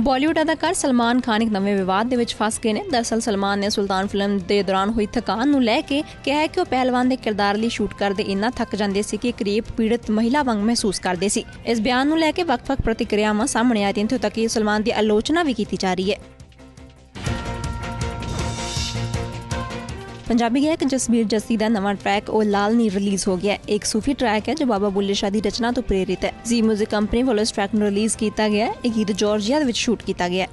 ਬਾਲੀਵੁੱਡ ਅਦਾਕਾਰ ਸਲਮਾਨ ਖਾਨ ਇੱਕ ਨਵੇਂ ਵਿਵਾਦ ਦੇ ਵਿੱਚ ਫਸ ਗਏ ਨੇ। ਦਰਸਲ ਸਲਮਾਨ ਨੇ ਸੁਲਤਾਨ ਫਿਲਮ ਦੇ ਦੌਰਾਨ ਹੋਈ ਥਕਾਨ ਨੂੰ ਲੈ ਕੇ ਕਿਹਾ ਕਿ ਉਹ ਪਹਿਲਵਾਨ ਦੇ ਕਿਰਦਾਰ ਲਈ ਸ਼ੂਟ ਕਰਦੇ ਇੰਨਾ ਥੱਕ ਜਾਂਦੇ ਸੀ ਕਿ ਕਰੀਬ ਪੀੜਤ ਮਹਿਲਾ ਵਾਂਗ ਮਹਿਸੂਸ ਕਰਦੇ ਸੀ। ਇਸ ਬਿਆਨ ਨੂੰ ਲੈ ਕੇ ਵੱਖ-ਵੱਖ ਪ੍ਰਤੀਕਿਰਿਆਵਾਂ ਸਾਹਮਣੇ ਆ ਰਹੀਆਂ ਇੱਥੋਂ ਤੱਕ ਕਿ ਸਲਮਾਨ ਦੀ ਆਲੋਚਨਾ ਵੀ ਕੀਤੀ ਜਾ ਰਹੀ ਹੈ। ਪੰਜਾਬੀ ਗਾਇਕ ਜਸਬੀਰ ਜੱਸੀ ਦਾ ਨਵਾਂ ਟਰੈਕ ਉਹ ਲਾਲ ਨੀ ਰਿਲੀਜ਼ ਹੋ ਗਿਆ। ਇੱਕ ਸੂਫੀ ਟਰੈਕ ਹੈ ਜੋ ਬਾਬਾ ਬੁੱਲੇ ਸ਼ਾਹ ਦੀ ਰਚਨਾ ਤੋਂ ਪ੍ਰੇਰਿਤ ਹੈ। ਜ਼ੀ 뮤직 ਕੰਪਨੀ ਵੱਲੋਂ ਇਸ ਟਰੈਕ ਨੂੰ ਰਿਲੀਜ਼ ਕੀਤਾ ਗਿਆ ਹੈ। ਇਹ ਗੀਤ ਜਾਰਜੀਆ ਦੇ ਵਿੱਚ ਸ਼ੂਟ ਕੀਤਾ ਗਿਆ ਹੈ।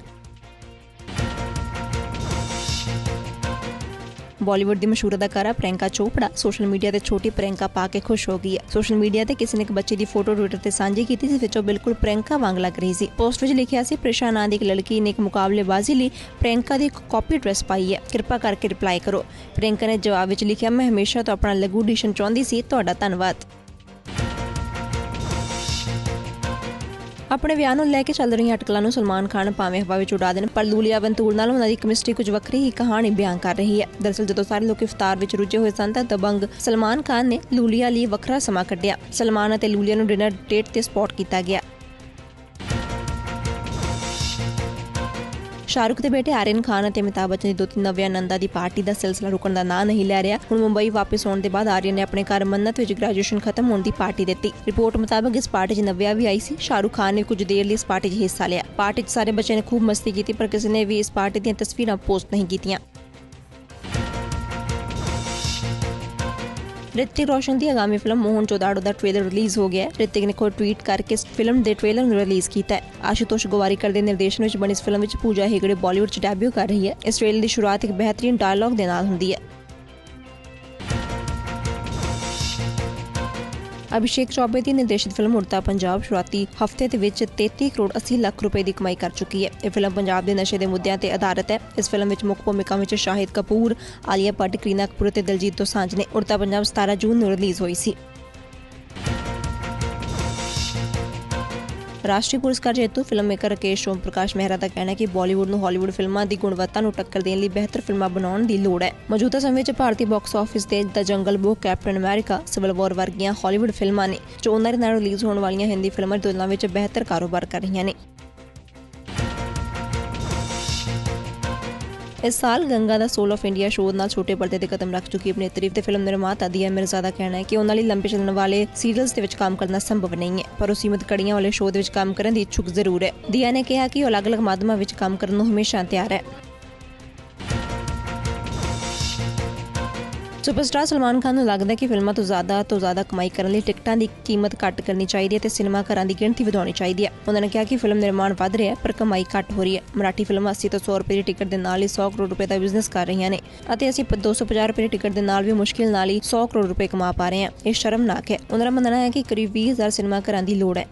ਬਾਲੀਵੁੱਡ ਦੀ ਮਸ਼ਹੂਰ ਅਦਾਕਾਰਾ ਪ੍ਰਿਯੰਕਾ ਚੋਪੜਾ ਸੋਸ਼ਲ ਮੀਡੀਆ ਤੇ ਛੋਟੀ ਪ੍ਰਿਯੰਕਾ ਪਾ ਕੇ ਖੁਸ਼ ਹੋ ਗਈ ਹੈ। ਸੋਸ਼ਲ ਮੀਡੀਆ ਤੇ ਕਿਸੇ ਨੇ ਇੱਕ ਬੱਚੇ ਦੀ ਫੋਟੋ ਟਵਿੱਟਰ ਤੇ ਸਾਂਝੀ ਕੀਤੀ ਸੀ, ਵਿੱਚ ਉਹ ਬਿਲਕੁਲ ਪ੍ਰਿਯੰਕਾ ਵਾਂਗ ਲੱਗ ਰਹੀ ਸੀ। ਪੋਸਟ ਵਿੱਚ ਲਿਖਿਆ ਸੀ, ਪ੍ਰਿਸ਼ਾ ਨਾਂ ਦੀ ਇੱਕ ਲੜਕੀ ਨੇ ਇੱਕ ਮੁਕਾਬਲੇਬਾਜ਼ੀ ਲਈ ਪ੍ਰਿਯੰਕਾ ਦੀ ਇੱਕ ਕਾਪੀ ਡਰੈਸ ਪਾਈ ਹੈ। ਕਿਰਪਾ ਕਰਕੇ ਰਿਪਲਾਈ ਕਰੋ। ਪ੍ਰਿਯੰਕਾ ਨੇ ਜਵਾਬ ਵਿੱਚ ਲਿਖਿਆ, ਮੈਂ ਹਮੇਸ਼ਾ ਤੋਂ ਆਪਣਾ ਲਘੂ ਡਿਸ਼ਨ ਚਾਹੁੰਦੀ ਸੀ, ਤੁਹਾਡਾ ਧੰਨਵਾਦ। ਆਪਣੇ ਵਿਆਹ ਨੂੰ ਲੈ ਕੇ ਚੱਲ ਰਹੀਆਂ ਅਟਕਲਾਂ ਨੂੰ ਸਲਮਾਨ ਖਾਨ ਭਾਵੇਂ ਹਵਾ ਵਿੱਚ ਉਡਾ ਦੇਣ, ਪਰ ਲੂਲੀਆ ਬੰਤੂਲ ਨਾਲ ਉਹਨਾਂ ਦੀ ਕੈਮਿਸਟਰੀ ਕੁਝ ਵੱਖਰੀ ਹੀ ਕਹਾਣੀ ਬਿਆਨ ਕਰ ਰਹੀ ਹੈ। ਦਰਅਸਲ ਜਦੋਂ ਸਾਰੇ ਲੋਕ ਇਫਤਾਰ ਵਿੱਚ ਰੁੱਝੇ ਹੋਏ ਸਨ ਤਾਂ ਦਬੰਗ ਸਲਮਾਨ ਖਾਨ ਨੇ ਲੂਲੀਆ ਲਈ ਵੱਖਰਾ ਸਮਾਂ ਕੱਢਿਆ। ਸਲਮਾਨ ਅਤੇ ਲੂਲੀਆ ਨੂੰ ਡਿਨਰ ਡੇਟ ਤੇ ਸਪੌਟ ਕੀਤਾ ਗਿਆ। ਸ਼ਾਹਰੁਖ ਦੇ ਬੇਟੇ ਆਰੀਅਨ ਖਾਨ ਅਤੇ ਅਮਿਤਾਭ ਬੱਚਨ ਦੀ ਦੋਤੀ ਨਵਿਆ ਨੰਦਾ ਦੀ ਪਾਰਟੀ ਦਾ ਸਿਲਸਿਲਾ ਰੁਕਣ ਦਾ ਨਾਂ ਨਹੀਂ ਲੈ ਰਿਹਾ ਹੁਣ ਮੁੰਬਈ ਵਾਪਸ ਆਉਣ ਦੇ ਬਾਅਦ ਆਰੀਅਨ ਨੇ ਆਪਣੇ ਘਰ ਮੰਨਤ ਵਿੱਚ ਗ੍ਰੈਜੂਏਸ਼ਨ ਖਤਮ ਹੋਣ ਦੀ ਪਾਰਟੀ ਦਿੱਤੀ ਰਿਪੋਰਟ ਮੁਤਾਬਕ ਇਸ ਪਾਰਟੀ 'ਚ ਨਵਿਆ ਵੀ ਆਈ ਸੀ ਸ਼ਾਹਰੁਖ ਖਾਨ ਨੇ ਕੁਝ ਦੇਰ ਲਈ ਇਸ ਪਾਰਟੀ 'ਚ ਹਿੱਸਾ ਲਿਆ ਪਾਰਟੀ 'ਚ ਸਾਰੇ ਬੱਚਿਆਂ ਨੇ ਖੂਬ ਮਸਤੀ ਕੀਤੀ ਪਰ ਕਿਸੇ ਨੇ ਵੀ ਇਸ ਪਾਰਟੀ ਦੀਆਂ ਤਸਵੀਰਾਂ ਪੋਸਟ ਨਹੀਂ ਕੀਤੀਆਂ ਰਿਤਿਕ ਰੋਸ਼ਨ ਦੀ ਆਗਾਮੀ ਫਿਲਮ ਮੋਹਨ ਚੋਦਾੜੋ ਦਾ ਟ੍ਰੇਲਰ ਰਿਲੀਜ਼ ਹੋ ਗਿਆ ਹੈ। ਰਿਤਿਕ ਨੇ ਖੁਦ ਟਵੀਟ ਕਰਕੇ ਇਸ ਫਿਲਮ ਦੇ ਟ੍ਰੇਲਰ ਨੂੰ ਰਿਲੀਜ਼ ਕੀਤਾ ਹੈ। ਆਸ਼ੂਤੋਸ਼ ਗੋਵਾਰੀਕਰ ਦੇ ਨਿਰਦੇਸ਼ਨ ਵਿੱਚ ਬਣੀ ਇਸ ਫਿਲਮ ਵਿੱਚ ਪੂਜਾ ਹੇਗੜੇ ਬਾਲੀਵੁੱਡ 'ਚ ਡੈਬਿਊ ਕਰ ਰਹੀ ਹੈ। ਇਸ ਟ੍ਰੇਲਰ ਦੀ ਸ਼ੁਰੂਆਤ ਇੱਕ ਬਿਹਤਰੀਨ ਡਾਇਲੌਗ ਦੇ ਨਾਲ ਹੁੰਦੀ ਹੈ। ਅਭਿਸ਼ੇਕ ਚੌਬੇ ਦੀ ਨਿਰਦੇਸ਼ਿਤ ਫਿਲਮ ਉੜਤਾ ਪੰਜਾਬ ਸ਼ੁਰੂਆਤੀ ਹਫ਼ਤੇ ਦੇ ਵਿੱਚ 33 ਕਰੋੜ 80 ਲੱਖ ਰੁਪਏ ਦੀ ਕਮਾਈ ਕਰ ਚੁੱਕੀ ਹੈ। ਇਹ ਫਿਲਮ ਪੰਜਾਬ ਦੇ ਨਸ਼ੇ ਦੇ ਮੁੱਦਿਆਂ ਤੇ ਆਧਾਰਿਤ ਹੈ। ਇਸ ਫਿਲਮ ਵਿੱਚ ਮੁੱਖ ਭੂਮਿਕਾ ਵਿੱਚ ਸ਼ਾਹਿਦ ਕਪੂਰ, ਆਲੀਆ ਭੱਟ, ਕਰੀਨਾ ਕਪੂਰ ਤੇ ਦਿਲਜੀਤ ਦੋਸਾਂਝ ਨੇ ਉੜਤਾ ਪੰਜਾਬ 17 ਜੂਨ ਨੂੰ ਰਿਲੀਜ਼ ਹੋਈ ਸੀ। ਰਾਸ਼ਟਰੀ ਪੁਰਸਕਾਰ ਜੇਤੂ ਫਿਲਮ ਮੇਕਰ ਰਕੇਸ਼ ਓਮ ਪ੍ਰਕਾਸ਼ ਮਹਿਰਾ ਦਾ ਕਹਿਣਾ ਹੈ ਕਿ ਬਾਲੀਵੁੱਡ ਨੂੰ ਹਾਲੀਵੁੱਡ ਫਿਲਮਾਂ ਦੀ ਗੁਣਵੱਤਾ ਨੂੰ ਟੱਕਰ ਦੇਣ ਲਈ ਬਿਹਤਰ ਫਿਲਮਾਂ ਬਣਾਉਣ ਦੀ ਲੋੜ ਹੈ। ਮੌਜੂਦਾ ਸਮੇਂ ਵਿੱਚ ਭਾਰਤੀ ਬਾਕਸ ਆਫਿਸ ਤੇ the jungle book captain America civil war ਵਰਗੀਆਂ ਹਾਲੀਵੁੱਡ ਫਿਲਮਾਂ ਨੇ, ਜੋ ਉਹਨਾਂ ਦੇ ਨਾਲ ਰਿਲੀਜ਼ ਹੋਣ ਵਾਲੀਆਂ ਹਿੰਦੀ ਫਿਲਮਾਂ ਦੀ ਤੁਲਨਾ ਵਿੱਚ ਬਿਹਤਰ ਕਾਰੋਬਾਰ ਕਰ ਰਹੀਆਂ ਨੇ। ਇਸ ਸਾਲ ਗੰਗਾ ਦਾ ਸੋਲ ਆਫ ਇੰਡੀਆ ਸ਼ੋਅ ਨਾਲ ਛੋਟੇ ਪਰਦੇ ਤੇ ਕਦਮ ਰੱਖ ਚੁੱਕੀ ਅਭਿਨੇਤਰੀ ਤੇ ਫਿਲਮ ਨਿਰਮਾਤਾ ਦੀਆ ਮਿਰਜ਼ਾ ਦਾ ਕਹਿਣਾ ਹੈ ਕਿ ਉਹਨਾਂ ਲਈ ਲੰਬੇ ਚੱਲਣ ਵਾਲੇ ਸੀਰੀਅਲਸ ਦੇ ਵਿੱਚ ਕੰਮ ਕਰਨਾ ਸੰਭਵ ਨਹੀਂ ਹੈ, ਪਰ ਉਹ ਸੀਮਤ ਕੜੀਆਂ ਵਾਲੇ ਸ਼ੋਅ ਦੇ ਵਿੱਚ ਕੰਮ ਕਰਨ ਦੀ ਇੱਛੁਕ ਜ਼ਰੂਰ ਹੈ। ਦੀਆ ਨੇ ਕਿਹਾ ਕਿ ਉਹ ਅਲੱਗ-ਅਲੱਗ ਮਾਧਿਅਮਾਂ ਵਿੱਚ ਕੰਮ ਕਰਨ ਨੂੰ ਹਮੇਸ਼ਾ ਤਿਆਰ ਹੈ। ਸੁਪਰਸਟਾਰ ਸਲਮਾਨ ਖਾਨ ਨੂੰ ਲੱਗਦਾ ਹੈ ਕਿ ਫਿਲਮਾਂ ਤੋਂ ਜ਼ਿਆਦਾ ਤੋਂ ਜ਼ਿਆਦਾ ਕਮਾਈ ਕਰਨ ਲਈ ਟਿਕਟਾਂ ਦੀ ਕੀਮਤ ਘੱਟ ਕਰਨੀ ਚਾਹੀਦੀ ਹੈ ਤੇ ਸਿਨੇਮਾ ਘਰਾਂ ਦੀ ਗਿਣਤੀ ਵਧਾਉਣੀ ਚਾਹੀਦੀ ਹੈ। ਉਹਨਾਂ ਨੇ ਕਿਹਾ ਕਿ ਫਿਲਮ ਨਿਰਮਾਣ ਵਧ ਰਿਹਾ ਹੈ, ਪਰ ਕਮਾਈ ਘੱਟ ਹੋ ਰਹੀ ਹੈ। ਮਰਾਠੀ ਫਿਲਮਾਂ 80 ਤੋਂ 100 ਰੁਪਏ ਦੀ ਟਿਕਟ ਦੇ ਨਾਲ ਹੀ 100 ਕਰੋੜ ਰੁਪਏ ਦਾ ਬਿਜ਼ਨਸ ਕਰ ਰਹੀਆਂ ਨੇ ਅਤੇ ਅਸੀਂ 250 ਰੁਪਏ ਦੀ ਟਿਕਟ ਦੇ ਨਾਲ ਵੀ ਮੁਸ਼ਕਿਲ ਨਾਲ ਹੀ 100 ਕਰੋੜ ਰੁਪਏ ਕਮਾ ਪਾ ਰਹੇ ਹਾਂ। ਇਹ ਸ਼ਰਮਨਾਕ ਹੈ। ਉਹਨਾਂ ਦਾ ਮੰਨਣਾ ਹੈ ਕਿ ਕਰੀਬ 20000 ਸਿਨੇਮਾ ਘਰਾਂ ਦੀ ਲੋੜ ਹੈ।